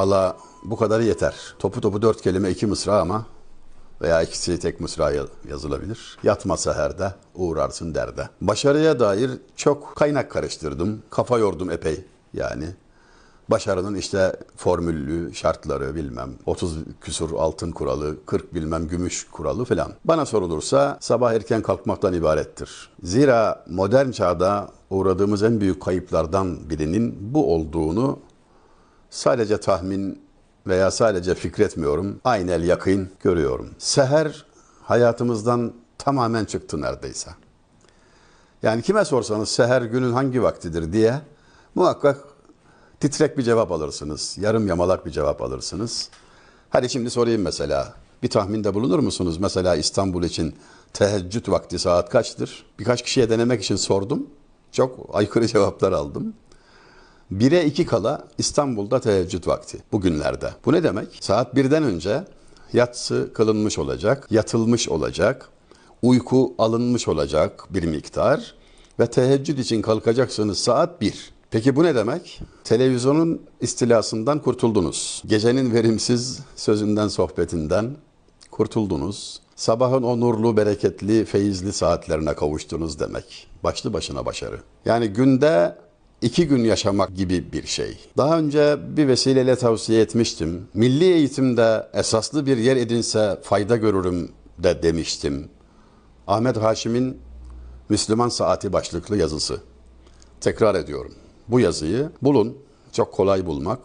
Allah bu kadarı yeter. Topu topu dört kelime iki mısra ama veya ikisi tek mısra ya- yazılabilir. Yatma seherde, uğrarsın derde. Başarıya dair çok kaynak karıştırdım. Kafa yordum epey yani. Başarının işte formüllü şartları bilmem 30 küsur altın kuralı 40 bilmem gümüş kuralı filan. Bana sorulursa sabah erken kalkmaktan ibarettir. Zira modern çağda uğradığımız en büyük kayıplardan birinin bu olduğunu sadece tahmin veya sadece fikretmiyorum. Aynel yakın görüyorum. Seher hayatımızdan tamamen çıktı neredeyse. Yani kime sorsanız seher günün hangi vaktidir diye muhakkak titrek bir cevap alırsınız. Yarım yamalak bir cevap alırsınız. Hadi şimdi sorayım mesela. Bir tahminde bulunur musunuz? Mesela İstanbul için teheccüd vakti saat kaçtır? Birkaç kişiye denemek için sordum. Çok aykırı cevaplar aldım. 1'e 2 kala İstanbul'da teheccüd vakti bugünlerde. Bu ne demek? Saat 1'den önce yatsı kılınmış olacak, yatılmış olacak, uyku alınmış olacak bir miktar ve teheccüd için kalkacaksınız saat 1. Peki bu ne demek? Televizyonun istilasından kurtuldunuz. Gecenin verimsiz sözünden, sohbetinden kurtuldunuz. Sabahın o nurlu, bereketli, feyizli saatlerine kavuştunuz demek. Başlı başına başarı. Yani günde iki gün yaşamak gibi bir şey. Daha önce bir vesileyle tavsiye etmiştim. Milli eğitimde esaslı bir yer edinse fayda görürüm de demiştim. Ahmet Haşim'in Müslüman Saati başlıklı yazısı. Tekrar ediyorum. Bu yazıyı bulun. Çok kolay bulmak.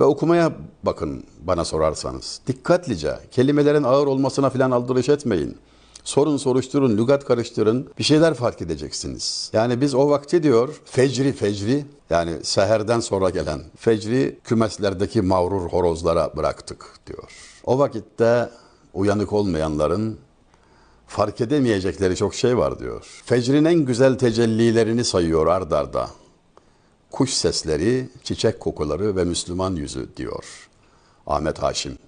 Ve okumaya bakın bana sorarsanız. Dikkatlice. Kelimelerin ağır olmasına falan aldırış etmeyin. Sorun soruşturun, lügat karıştırın. Bir şeyler fark edeceksiniz. Yani biz o vakti diyor fecri fecri yani seherden sonra gelen fecri kümeslerdeki mağrur horozlara bıraktık diyor. O vakitte uyanık olmayanların fark edemeyecekleri çok şey var diyor. Fecrin en güzel tecellilerini sayıyor ard arda. Kuş sesleri, çiçek kokuları ve Müslüman yüzü diyor Ahmet Haşim.